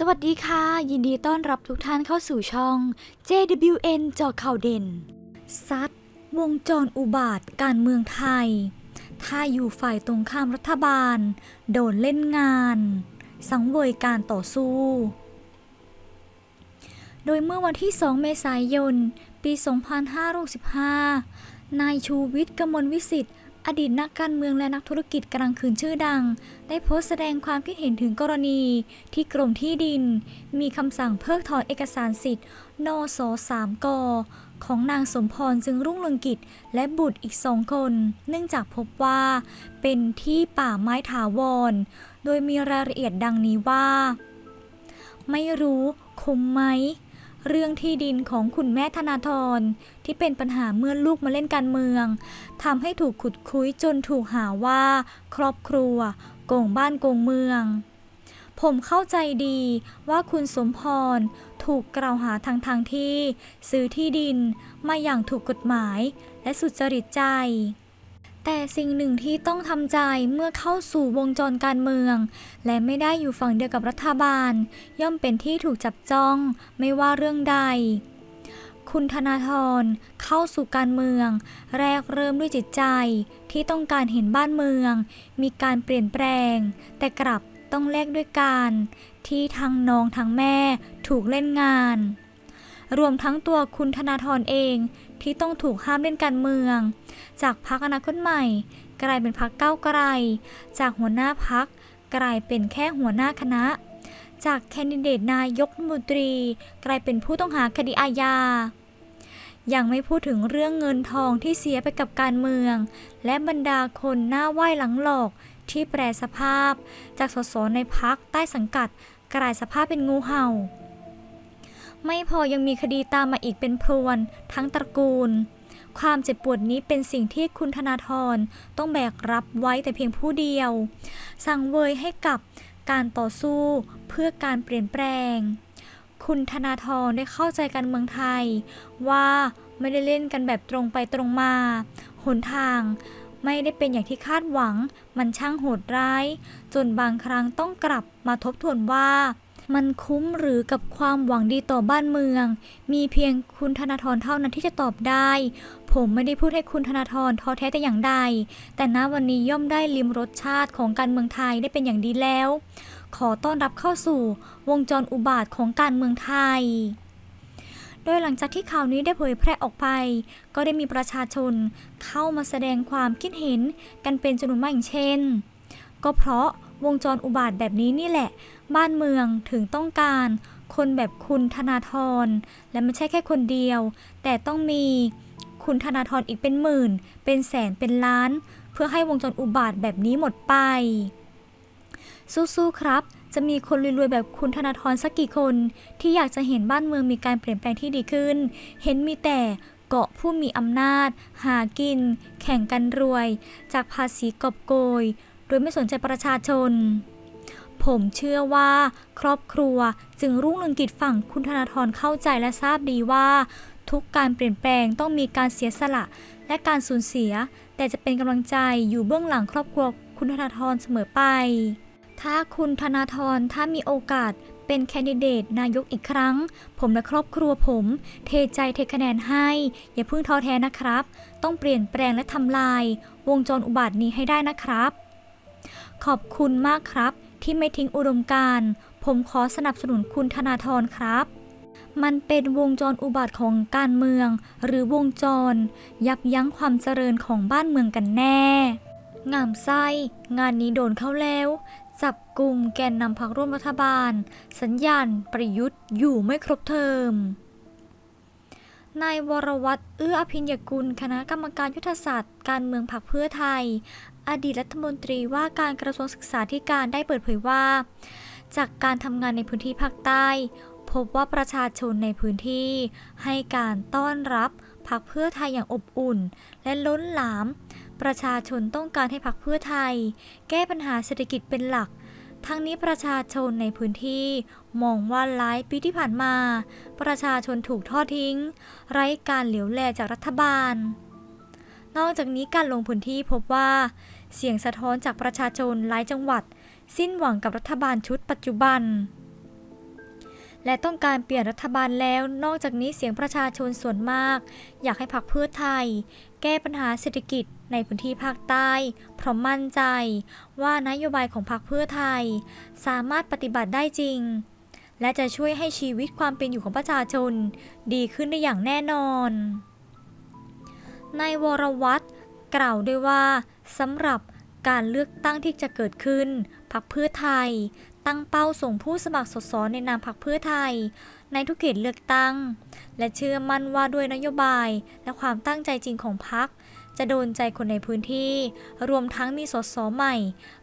สวัสดีค่ะ ยินดีต้อนรับทุกท่านเข้าสู่ช่อง JWN จอข่าวเด่น ซัด วงจรอุบาทการเมืองไทย ถ้าอยู่ฝ่ายตรงข้ามรัฐบาล โดนเล่นงาน สังเวยการต่อสู้ โดยเมื่อวันที่ 2 เมษายน ปี 2565 นายชูวิทย์กมลวิสิทธิ์ อดีตนักการเมืองและนักธุรกิจกลางคืนชื่อดัง ได้โพสต์แสดงความคิดเห็นถึงกรณี ที่กรมที่ดิน มีคำสั่งเพิกถอนเอกสารสิทธิ์นส3กของนางสมพรจึงรุ่งเรืองกิจ และบุตรอีกสองคน เนื่องจากพบว่า เป็นที่ป่าไม้ถาวร โดยมีรายละเอียดดังนี้ว่า ไม่รู้คุ้มไหม เรื่องที่ดินของคุณแม่ธนาธรที่เป็นปัญหาเมื่อลูกมาเล่นการเมืองทำให้ถูกขุดคุยจนถูกหาว่า ครอบครัว โกงบ้านโกงเมือง ผมเข้าใจดีว่าคุณสมพรถูกกล่าวหาทางทางที่ ซื้อที่ดินมาอย่างถูกกฎหมายและสุจริตใจ แต่สิ่งหนึ่งที่ต้องทำใจเมื่อเข้าสู่วงจรการเมือง และไม่ได้อยู่ฝั่งเดียวกับรัฐบาล ย่อมเป็นที่ถูกจับจ้อง ไม่ว่าเรื่องใด คุณธนาธรเข้าสู่การเมือง แรกเริ่มด้วยจิตใจ ที่ต้องการเห็นบ้านเมือง มีการเปลี่ยนแปลง แต่กลับต้องแลกด้วยการ ที่ทั้งน้องทั้งแม่ถูกเล่นงาน รวมทั้งตัวคุณธนาธรเองที่ต้องถูกห้ามเล่นการเมือง จากพักอนาคตใหม่ กลายเป็นพักเก้าไกล จากหัวหน้าพักกลายเป็นแค่หัวหน้าคณะ จากแคนดิเดตนายกมนตรี กลายเป็นผู้ต้องหาคดีอาญายังไม่พูดถึงเรื่องเงินทองที่เสียไปกับการเมือง และบรรดาคนหน้าไหว้หลังหลอกที่แปรสภาพ จากสสในพักใต้สังกัด กลายสภาพเป็นงูเห่า ไม่พอยังมีคดีตามมาอีกเป็นพรวน ทั้งตระกูล ความเจ็บปวดนี้เป็นสิ่งที่คุณธนาธรต้องแบกรับไว้แต่เพียงผู้เดียว สั่งเวยให้กับการต่อสู้เพื่อการเปลี่ยนแปลง คุณธนาธรได้เข้าใจการเมืองไทย ว่าไม่ได้เล่นกันแบบตรงไปตรงมา หนทางไม่ได้เป็นอย่างที่คาดหวัง มันช่างโหดร้าย จนบางครั้งต้องกลับมาทบทวนว่า มันคุ้มหรือกับความหวังดีต่อบ้านเมือง มีเพียงคุณธนาธรเท่านั้นที่จะตอบได้ ผมไม่ได้พูดให้คุณธนาธรท้อแท้แต่อย่างใด แต่ณวันนี้ย่อมได้ลิมรสชาติของการเมืองไทยได้เป็นอย่างดีแล้ว ขอต้อนรับเข้าสู่วงจรอุบาทของการเมืองไทยโดยหลังจากที่ข่าวนี้ได้เผยแพร่ออกไป ก็ได้มีประชาชนเข้ามาแสดงความคิดเห็นกันเป็นจำนวนมากอย่างเช่น ก็เพราะ วงจรอุบาทแบบนี้นี่แหละ บ้านเมืองถึงต้องการ คนแบบคุณธนาธรและไม่ใช่แค่คนเดียว แต่ต้องมีคุณธนาธรอีกเป็นหมื่น เป็นแสนเป็นล้าน เพื่อให้วงจรอุบาทแบบนี้หมดไป สู้ๆครับ จะมีคนรวยๆแบบคุณธนาธรสักกี่คน ที่อยากจะเห็นบ้านเมืองมีการเปลี่ยนแปลงที่ดีขึ้น เห็นมีแต่เกาะผู้มีอำนาจ หากิน แข่งกันรวย จากภาษีกอบโกย โดยไม่สนใจประชาชน ผมเชื่อว่าครอบครัวจึงรุ่งเรืองกิจฝั่งคุณธนาธรเข้าใจและทราบดีว่า ทุกการเปลี่ยนแปลงต้องมีการเสียสละและการสูญเสีย แต่จะเป็นกำลังใจอยู่เบื้องหลังครอบครัวคุณธนาธรเสมอไป ถ้าคุณธนาธรถ้ามีโอกาสเป็นแคนดิเดตนายกอีกครั้ง ผมและครอบครัวผม เทใจเทคะแนนให้ อย่าเพิ่งท้อแท้นะครับ ต้องเปลี่ยนแปลงและทำลาย วงจรอุบาทนี้ให้ได้นะครับ ขอบคุณมากครับ ที่ไม่ทิ้งอุดมการณ์ผมขอสนับสนุนคุณธนาธรครับ มันเป็นวงจรอุบาทของการเมือง หรือวงจร ยับยั้งความเจริญของบ้านเมืองกันแน่ งามไส้ งานนี้โดนเข้าแล้ว จับกลุ่มแกนนำพักร่วมรัฐบาล สัญญาณประยุทธ์อยู่ไม่ครบเทอมนายวรวัตรเอื้ออภิญญกุล คณะกรรมการยุทธศาสตร์ การเมืองพรรคเพื่อไทย อดีตรัฐมนตรีว่าการกระทรวงศึกษาธิการได้เปิดเผยว่า จากการทำงานในพื้นที่ภาคใต้ พบว่าประชาชนในพื้นที่ให้การต้อนรับพรรคเพื่อไทยอย่างอบอุ่น และล้นหลาม ประชาชนต้องการให้พรรคเพื่อไทย แก้ปัญหาเศรษฐกิจเป็นหลัก ทั้งนี้ประชาชนในพื้นที่มองว่าหลายปีที่ผ่านมา ประชาชนถูกทอดทิ้ง ไร้การเหลียวแลจากรัฐบาลนอกจากนี้การลงพื้นที่พบว่า เสียงสะท้อนจากประชาชนหลายจังหวัด สิ้นหวังกับรัฐบาลชุดปัจจุบัน และต้องการเปลี่ยนรัฐบาลแล้ว นอกจากนี้เสียงประชาชนส่วนมาก อยากให้พรรคเพื่อไทย แก้ปัญหาเศรษฐกิจในพื้นที่ภาคใต้เพราะมั่นใจ ว่านโยบายของพรรคเพื่อไทย สามารถปฏิบัติได้จริง และจะช่วยให้ชีวิตความเป็นอยู่ของประชาชน ดีขึ้นได้อย่างแน่นอนนายวรวัตรกล่าวด้วยว่า สำหรับการเลือกตั้งที่จะเกิดขึ้นพรรคเพื่อไทย ตั้งเป้าส่งผู้สมัครสสในนามพรรคเพื่อไทย ในทุกเขตเลือกตั้ง และเชื่อมั่นว่าด้วยนโยบายและความตั้งใจจริงของพรรคจะโดนใจคนในพื้นที่ รวมทั้งมีสสใหม่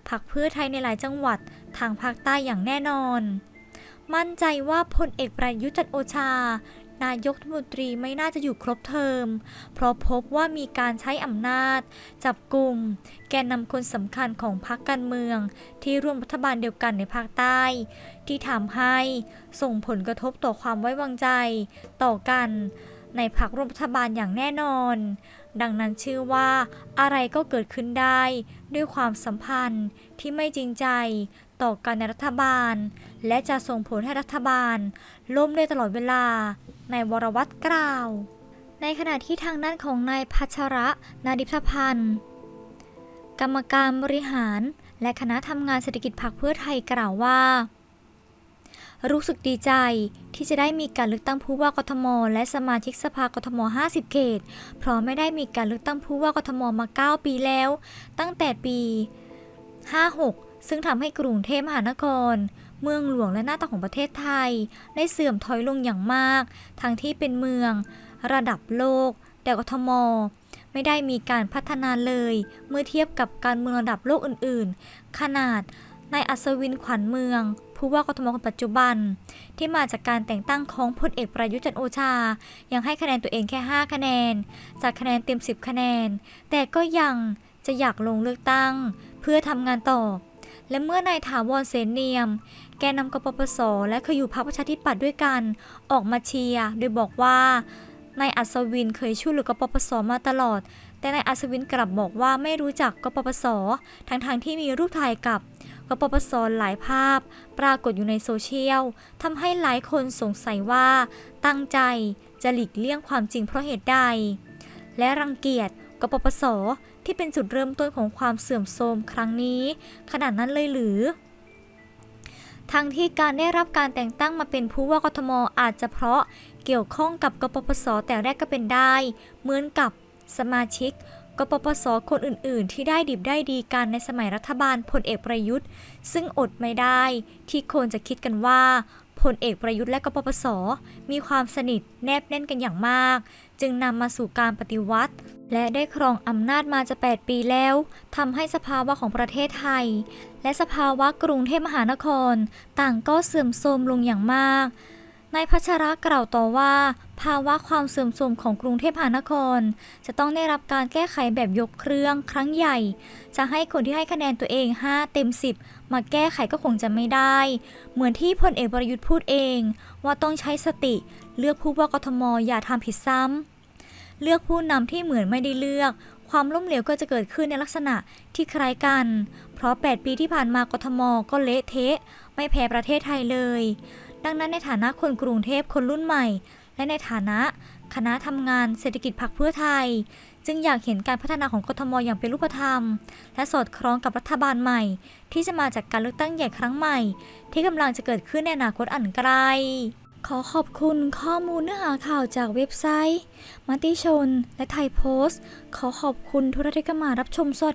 พรรคเพื่อไทยในหลายจังหวัดทางภาคใต้อย่างแน่นอน มั่นใจว่าพลเอกประยุทธ์จันโอชา นายกรัฐมนตรีไม่น่าจะอยู่ครบเทอม เพราะพบว่ามีการใช้อำนาจ จับกลุ่ม แกนนำคนสำคัญของพรรคการเมือง ที่ร่วมรัฐบาลเดียวกันในภาคใต้ ที่ทำให้ส่งผลกระทบต่อความไว้วางใจ ต่อกันในพรรคร่วมรัฐบาลอย่างแน่นอน ดังนั้นชื่อว่าอะไรก็เกิดขึ้นได้ ด้วยความสัมพันธ์ที่ไม่จริงใจ ต่อกันในรัฐบาล และจะส่งผลให้รัฐบาล ล่มได้ตลอดเวลา ในวรวัตรกล่าว ในขณะที่ทางด้านของนายพัชระนาดิพพันธ์กรรมการบริหารและคณะทำงานเศรษฐกิจพรรคเพื่อไทยกล่าวว่า รู้สึกดีใจที่จะได้มีการเลือกตั้งผู้ว่ากทม และสมาชิกสภากทม 50 เขต เพราะไม่ได้มีการเลือกตั้งผู้ว่ากทมมา 9 ปีแล้ว ตั้งแต่ปี 56 ซึ่งทำให้กรุงเทพมหานคร เมืองหลวงและหน้าตาของประเทศไทย ได้เสื่อมถอยลงอย่างมาก ทั้งที่เป็นเมือง ระดับโลก แต่กทม ไม่ได้มีการพัฒนาเลย เมื่อเทียบกับการเมืองระดับโลกอื่นๆ ขนาดนายอัศวินขวัญเมือง ผู้ว่ากทมคนปัจจุบัน ที่มาจากการแต่งตั้งของพลเอกประยุทธ์จันโอชา ยังให้คะแนนตัวเองแค่ 5 คะแนน จากคะแนนเต็ม 10 คะแนน แต่ก็ยังจะอยากลงเลือกตั้ง เพื่อทำงานต่อ และเมื่อนายถาวรเสนเนียม แกนำกปปส และเคยอยู่พรรคประชาธิปัตย์ด้วยกัน ออกมาเชียร์โดยบอกว่านายอัศวินเคยช่วยเหลือกปปส มาตลอด แต่นายอัศวินกลับบอกว่าไม่รู้จักกปปส ทั้งๆทที่มีรูปถ่ายกับกปปส หลายภาพ ปรากฏอยู่ในโซเชียลทำให้หลายคนสงสัยว่า ตั้งใจจะหลีกเลี่ยงความจริงเพราะเหตุใด และรังเกียจกปปส ที่เป็นจุดเริ่มต้นของความเสื่อมโทรมครั้งนี้ ขนาดนั้นเลยหรือ ทั้งที่การได้รับการแต่งตั้งมาเป็นผู้ว่ากทมอาจจะเพราะเกี่ยวข้องกับกปปสแต่แรกก็เป็นได้ เหมือนกับสมาชิกกปปสคนอื่น ๆ ที่ได้ดิบได้ดีกันในสมัยรัฐบาลพลเอกประยุทธ์ ซึ่งอดไม่ได้ ที่คนจะคิดกันว่าพลเอกประยุทธ์และกปปสมีความสนิทแนบแน่นกันอย่างมาก จึงนำมาสู่การปฏิวัติ และได้ครองอำนาจมาจะ 8 ปีแล้ว ทำให้สภาวะของประเทศไทย และสภาวะกรุงเทพมหานคร ต่างก็เสื่อมโทรมลงอย่างมาก นายพัชระกล่าวต่อว่า ภาวะความเสื่อมโทรมของกรุงเทพมหานคร จะต้องได้รับการแก้ไขแบบยกเครื่องครั้งใหญ่ จะให้คนที่ให้คะแนนตัวเอง 5 เต็ม 10 มาแก้ไขก็คงจะไม่ได้ เหมือนที่พลเอกประยุทธ์พูดเอง ว่าต้องใช้สติ เลือกผู้ว่ากทมอย่าทำผิดซ้ำ เลือกผู้นำที่เหมือนไม่ได้เลือก ความล้มเหลวก็จะเกิดขึ้นในลักษณะที่คล้ายกัน เพราะ 8 ปีที่ผ่านมากทมก็เละเทะ ไม่แพ้ประเทศไทยเลย ดังนั้นในฐานะคนกรุงเทพคนรุ่นใหม่ และในฐานะ คณะทำงานเศรษฐกิจพรรคเพื่อไทย จึงอยากเห็นการพัฒนาของกทมอย่างเป็นรูปธรรม และสอดคล้องกับรัฐบาลใหม่ ที่จะมาจากการเลือกตั้งใหญ่ครั้งใหม่ ที่กำลังจะเกิดขึ้นในอนาคตอันไกล ขอขอบคุณข้อมูลเนื้อหาข่าวจากเว็บไซต์ มติชน และไทยโพสต์ ขอขอบคุณทุกท่านที่เข้ามารับชมสวัสดี